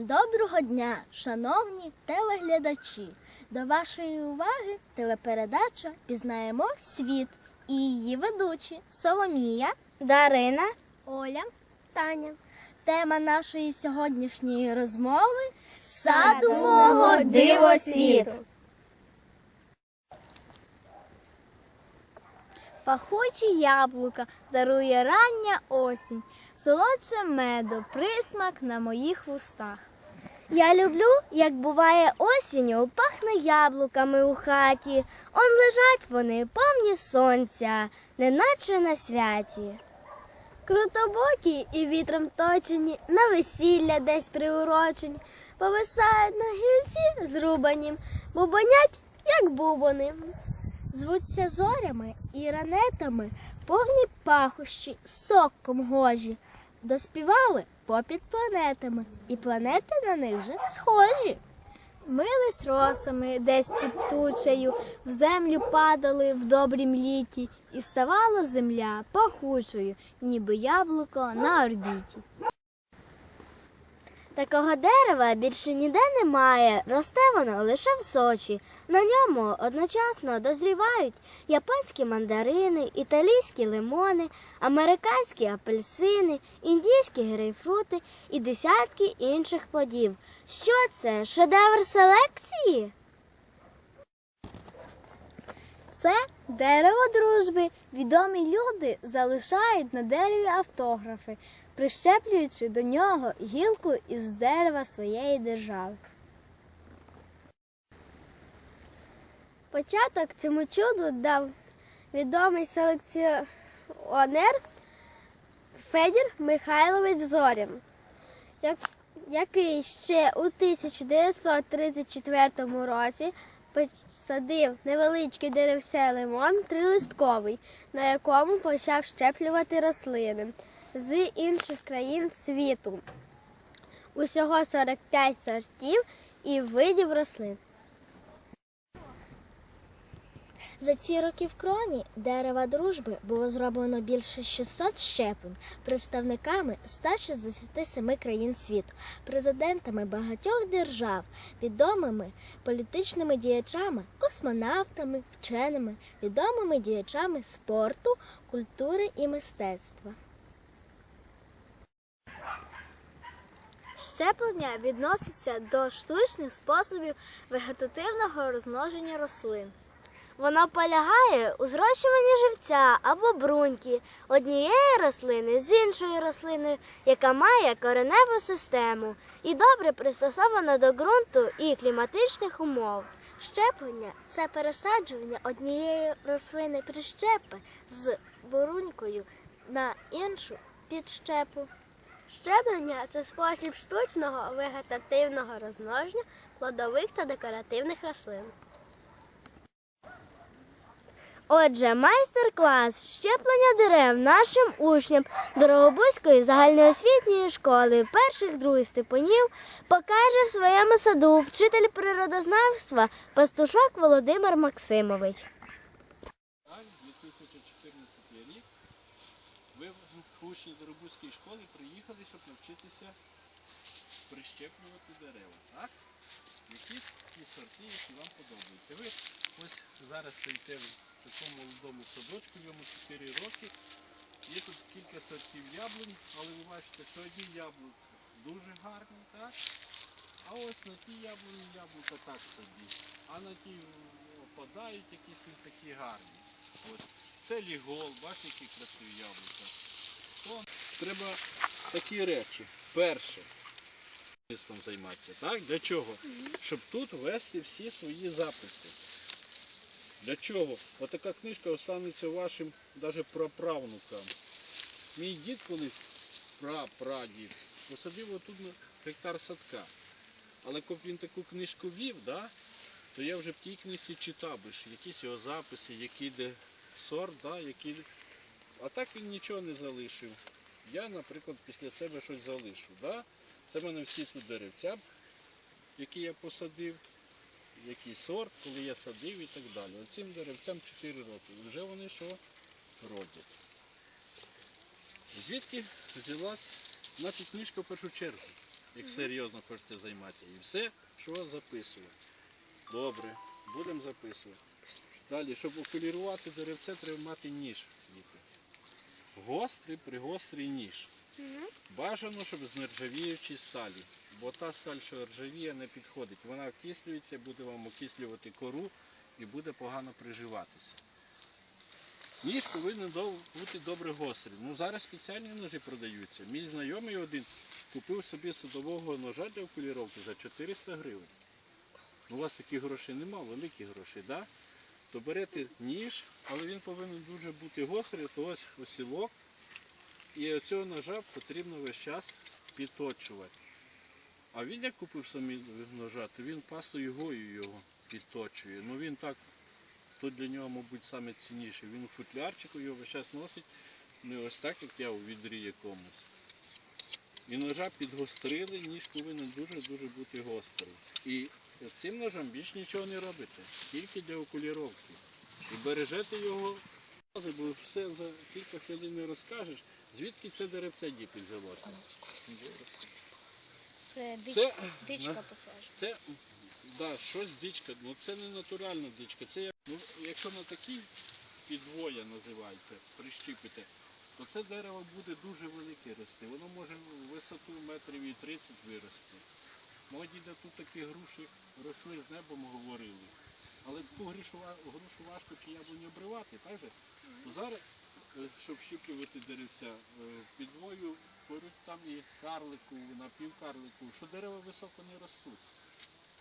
Доброго дня, шановні телеглядачі! До вашої уваги телепередача Пізнаємо світ і її ведучі Соломія, Дарина. Оля, Таня. Тема нашої сьогоднішньої розмови саду мого дивосвіт. Пахучі яблука дарує рання осінь, солодше меду, присмак на моїх вустах. Я люблю, як буває осінню, пахне яблуками у хаті. Он лежать вони повні сонця, неначе на святі. Крутобокі і вітром точені, на весілля десь приурочені, повисають на гільці зрубані, бубонять, як бубони. Звуться зорями і ранетами, повні пахощі, соком гожі. Доспівали попід планетами, і планети на них же схожі. Мились росами десь під тучею, в землю падали в добрім літі, і ставала земля пахучою, ніби яблуко на орбіті. Такого дерева більше ніде немає, росте воно лише в Сочі. На ньому одночасно дозрівають японські мандарини, італійські лимони, американські апельсини, індійські грейпфрути і десятки інших плодів. Що це? Шедевр селекції? Це дерево дружби. Відомі люди залишають на дереві автографи, прищеплюючи до нього гілку із дерева своєї держави. Початок цьому чуду дав відомий селекціонер Федір Михайлович Зорін, який ще у 1934 році посадив невеличке деревце лимон трилистковий, на якому почав щеплювати рослини з інших країн світу. Усього 45 сортів і видів рослин. За ці роки в кроні дерева дружби було зроблено більше 600 щеплень представниками 167 країн світу, президентами багатьох держав, відомими політичними діячами, космонавтами, вченими, відомими діячами спорту, культури і мистецтва. Щеплення відноситься до штучних способів вегетативного розмноження рослин. Воно полягає у зрощуванні живця або бруньки однієї рослини з іншою рослиною, яка має кореневу систему і добре пристосована до ґрунту і кліматичних умов. Щеплення це пересаджування однієї рослини прищепи з бурунькою на іншу підщепу. Щеплення це спосіб штучного вегетативного розмноження плодових та декоративних рослин. Отже, майстер-клас щеплення дерев нашим учням Дорогобузької загальноосвітньої школи перших других степенів покаже в своєму саду вчитель природознавства пастушок Володимир Максимович. Так, 2014 рік ви учні Доробузької школи приїхали, щоб навчитися прищеплювати дерева. Так? Якісь ті сорти, які вам подобаються. Ви ось зараз стоїте в такому молодому садочку, йому 4 роки. Є тут кілька сортів яблунь, але ви бачите, що одні яблука дуже гарні, так? А ось на ті яблуні яблука так собі. А на ті опадають якісь такі гарні. Ось. Це лігол, бачите, які красиві яблука. Треба такі речі. Перше. Мистецтвом займатися. Так? Для чого? Щоб тут вести всі свої записи. Для чого? Отака книжка останеться вашим навіть праправнукам. Мій дід колись прапрадід посадив отут на гектар садка. Але коли він таку книжку вів, да, то я вже в тій книжці читав, би якісь його записи, який де сорт, да, які... а так він нічого не залишив. Я, наприклад, після себе щось залишив. Да? Це в мене всі тут деревця, які я посадив, який сорт, коли я садив і так далі. Оцим деревцям 4 роки. І вже вони що родять. Звідки взялась наша книжка в першу чергу? як серйозно хочете займатися. І все, що записувати. Добре, будемо записувати. Далі, щоб окулірувати деревце, треба мати ніж. Гострий, пригострий ніж. Бажано, щоб з нержавіючої сталі. Бо та сталь, що ржавіє, не підходить. Вона окислюється, буде вам окислювати кору і буде погано приживатися. Ніж повинен бути добре гострий. Ну зараз спеціальні ножі продаються. Мій знайомий один купив собі садового ножа для окуліровки за 400 гривень. Ну, у вас таких грошей нема, великі гроші, да? То берете ніж, але він повинен дуже бути гострий, то ось осілок. І оцього ножа потрібно весь час підточувати. А він як купив самі ножа, то він пастою його підточує. Ну він так, то для нього, мабуть, саме цінніше. Він у футлярчику його весь час носить, не ось так, як я у відрі якомусь. І ножа підгострили, ніж повинен дуже-дуже бути гострий. І цим ножем більш нічого не робите, тільки для окуліровки. І бережете його, бо все за кілька хвилин не розкажеш, звідки це деревце діти взялося. Це Це, дичка на- це да, щось дичка, ну це не натуральна дичка. Це ну, якщо на такій підвоя називається, прищіпите, то це дерево буде дуже велике рости. Воно може в висоту метрів і 30 вирости. Мого діда тут такі груші росли з небом говорили. Але ту грушу, важко чи яблуню обривати, так же? То зараз, е, щоб щіплювати деревця, е, підвою беруть там і карлику, напівкарлику, що дерева високо не ростуть.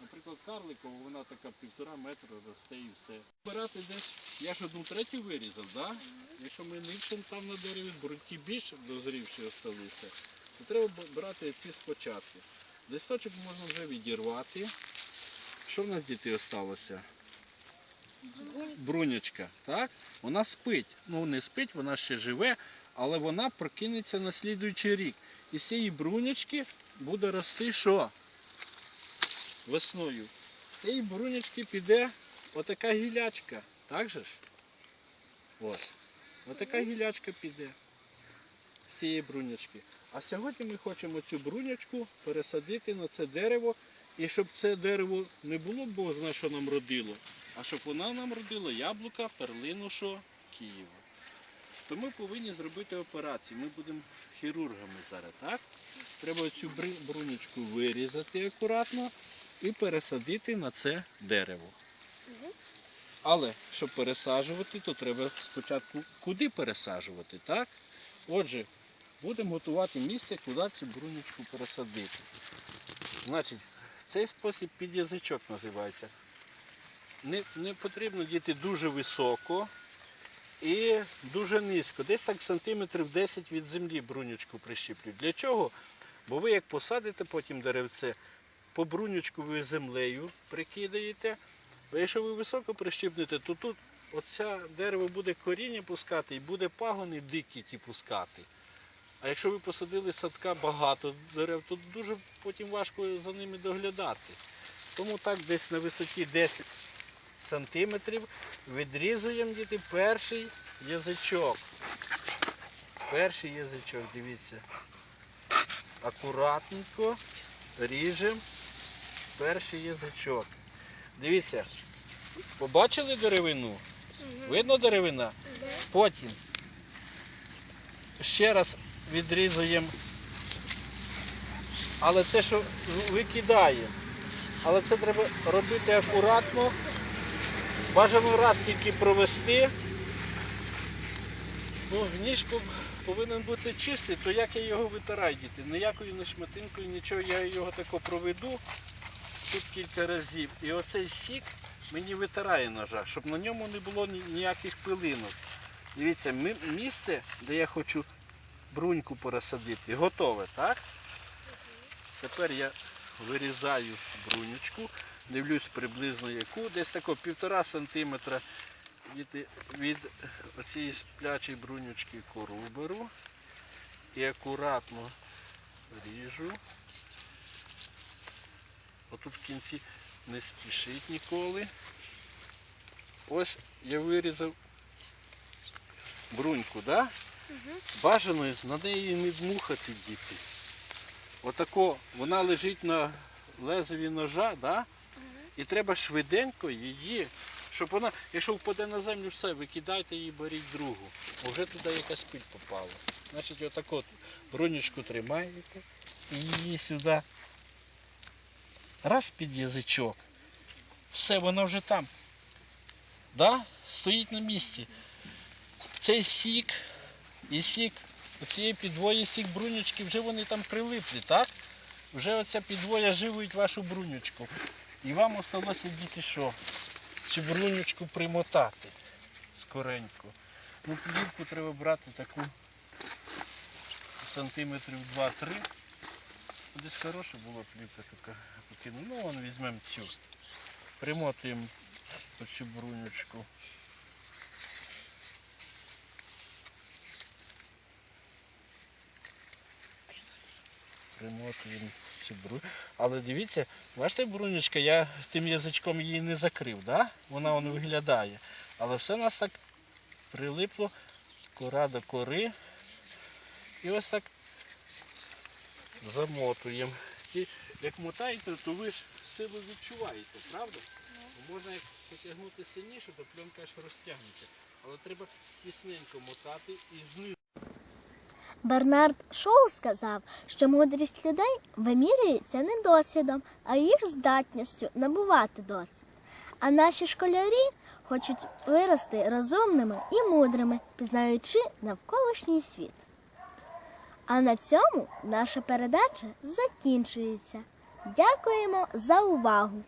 Наприклад, карликова, вона така півтора метра росте і все. Брати десь, я ж одну третю вирізав, да? якщо ми нічим там на дереві, бруньки більше дозрівші осталися, то треба брати ці спочатку. Листочок можна вже відірвати. Що в нас діти осталося? Брунячка, так? Вона спить. Ну не спить, вона ще живе, але вона прокинеться на слідуючий рік. І з цієї брунячки буде рости що? Весною. З цієї брунячки піде отака гілячка. Так же ж? Ось. Отака гілячка піде цієї брунячки. А сьогодні ми хочемо цю брунячку пересадити на це дерево, і щоб це дерево не було Бог знає, що нам родило, а щоб вона нам родила яблука, перлину, що Києва. То ми повинні зробити операцію. Ми будемо хірургами зараз, так? Треба цю брунячку вирізати акуратно і пересадити на це дерево. Але щоб пересаджувати, то треба спочатку куди пересаджувати, так? Отже, будемо готувати місце, куди цю брунячку пересадити. Значить, цей спосіб під язичок називається. Не, не потрібно діти дуже високо і дуже низько. Десь так сантиметрів 10 від землі брунючку прищіплюють. Для чого? Бо ви як посадите потім деревце, по брунючку ви землею прикидаєте. А якщо ви високо прищіпнете, то тут оця дерево буде коріння пускати і буде пагони дикі ті пускати. А якщо ви посадили садка багато дерев, то дуже потім важко за ними доглядати. Тому так десь на висоті 10 сантиметрів відрізуємо діти перший язичок. Перший язичок, дивіться. Акуратненько ріжемо перший язичок. Дивіться, побачили деревину? Видно деревина? Потім ще раз відрізуємо. Але це що викидає. Але це треба робити акуратно. Бажано раз тільки провести. Ну, ніж повинен бути чистий, то як я його витираю, діти? Ніякою не шматинкою, нічого, я його тако проведу тут кілька разів. І оцей сік мені витирає ножа, щоб на ньому не було ніяких пилинок. Дивіться, місце, де я хочу бруньку пересадити, готове, так? Тепер я вирізаю брунючку, дивлюсь приблизно яку, десь тако півтора сантиметра від, від цієї сплячої брунючки кору беру і акуратно ріжу. Отут в кінці не спішить ніколи. Ось я вирізав бруньку, да? Бажано на неї не дмухати діти. отако, вона лежить на лезові ножа, да? і треба швиденько її, щоб вона, якщо впаде на землю, все, викидайте її, беріть другу. Бо вже туди якась пиль попала. Значить, отак от бронючку тримаєте і її сюди. Раз під язичок. Все, вона вже там. Да? Стоїть на місці. Цей сік і сік, оцієї підвої сік брунючки, вже вони там прилиплі, так? Вже оця підвоя живить вашу брунючку. І вам осталося діти що? Цю брунючку примотати скоренько. Ну, плівку треба брати таку сантиметрів 2-3. Десь хороша була плівка така. покину. Ну, вон візьмемо цю. Примотуємо оцю брунючку. Примотуємо цю бру. Але дивіться, бачите, брунечка, я тим язичком її не закрив, да? вона воно виглядає. Але все у нас так прилипло, кора до кори. І ось так замотуємо. І Як мотаєте, то ви ж силу відчуваєте, правда? Бо Можна як потягнути сильніше, то пленка аж розтягнеться. Але треба тісненько мотати і знизу. Бернард Шоу сказав, що мудрість людей вимірюється не досвідом, а їх здатністю набувати досвід. А наші школярі хочуть вирости розумними і мудрими, пізнаючи навколишній світ. А на цьому наша передача закінчується. Дякуємо за увагу!